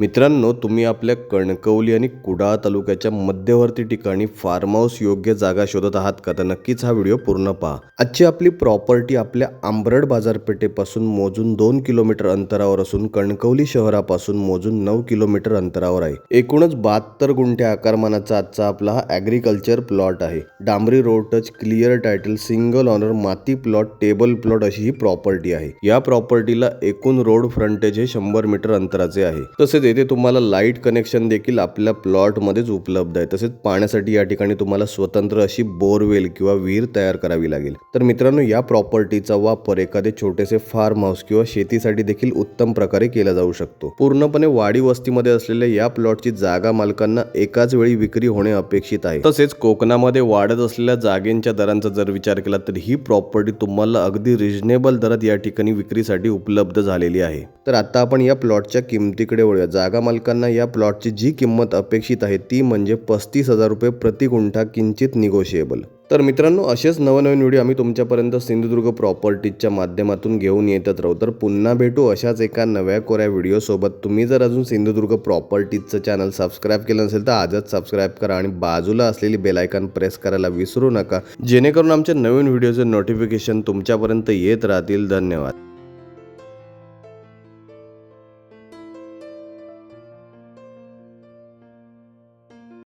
मित्रांनो तुम्ही आपल्या कणकवली आणि कुडाळ तालुक्याच्या मध्यवर्ती ठिकाणी फार्म हाऊस योग्य जागा शोधत आहात का? तर नक्कीच हा व्हिडिओ पूर्ण पहा. आजची आपली प्रॉपर्टी आपल्या आंबरड बाजारपेठेपासून मोजून दोन किलोमीटर अंतरावर असून कणकवली शहरापासून मोजून नऊ किलोमीटर अंतरावर आहे. एकूणच बहात्तर गुंठे आकारमानाचा आजचा आपला हा ॲग्रिकल्चर प्लॉट आहे. डांबरी road touch clear title single owner माती प्लॉट टेबल प्लॉट अशी ही प्रॉपर्टी आहे. या प्रॉपर्टीला एकूण रोड फ्रंटेज हे शंभर मीटर अंतराचे आहे. तसेच येथे तुम्हाला लाइट कनेक्शन देखील आपल्या प्लॉटमध्येच उपलब्ध आहे. तसेच पाण्यासाठी या ठिकाणी तुम्हाला स्वतंत्र अशी बोरवेल किंवा विहीर तयार करावी लागेल. तर मित्रांनो या प्रॉपर्टीचा वापर एखादे छोटेसे फार्म हाऊस किंवा शेतीसाठी देखील उत्तम प्रकारे केला जाऊ शकतो. पूर्णपणे वाडी वस्तीमध्ये असलेल्या या प्लॉटची जागा मालकांना एकाच वेळी विक्री होणे अपेक्षित आहे. तसेच कोकणामध्ये वाढत असलेल्या जागेंच्या दरांचा जर विचार केला तर ही प्रॉपर्टी तुम्हाला अगदी रिझनेबल दरात या ठिकाणी विक्रीसाठी उपलब्ध झालेली आहे. तर आता आपण या प्लॉटच्या किमतीकडे वळूया. जागा मालकांना या प्लॉटची जी किंमत अपेक्षित आहे ती म्हणजे पस्तीस हजार रुपये प्रति गुंठा किंचित निगोशिएबल तर मित्रांनो असेच नवनवीन व्हिडिओ आम्ही तुमच्यापर्यंत सिंधुदुर्ग प्रॉपर्टीजच्या माध्यमातून घेऊन येतच राहू. तर पुन्हा भेटू अशाच एका नव्या कोऱ्या व्हिडिओसोबत तुम्ही जर अजून सिंधुदुर्ग प्रॉपर्टीजचं चॅनल सबस्क्राईब केलं नसेल तर आजच सबस्क्राईब करा आणि बाजूला असलेली बेलायकन प्रेस करायला विसरू नका. जेणेकरून आमच्या नवीन व्हिडिओचे नोटिफिकेशन तुमच्यापर्यंत येत राहतील. धन्यवाद.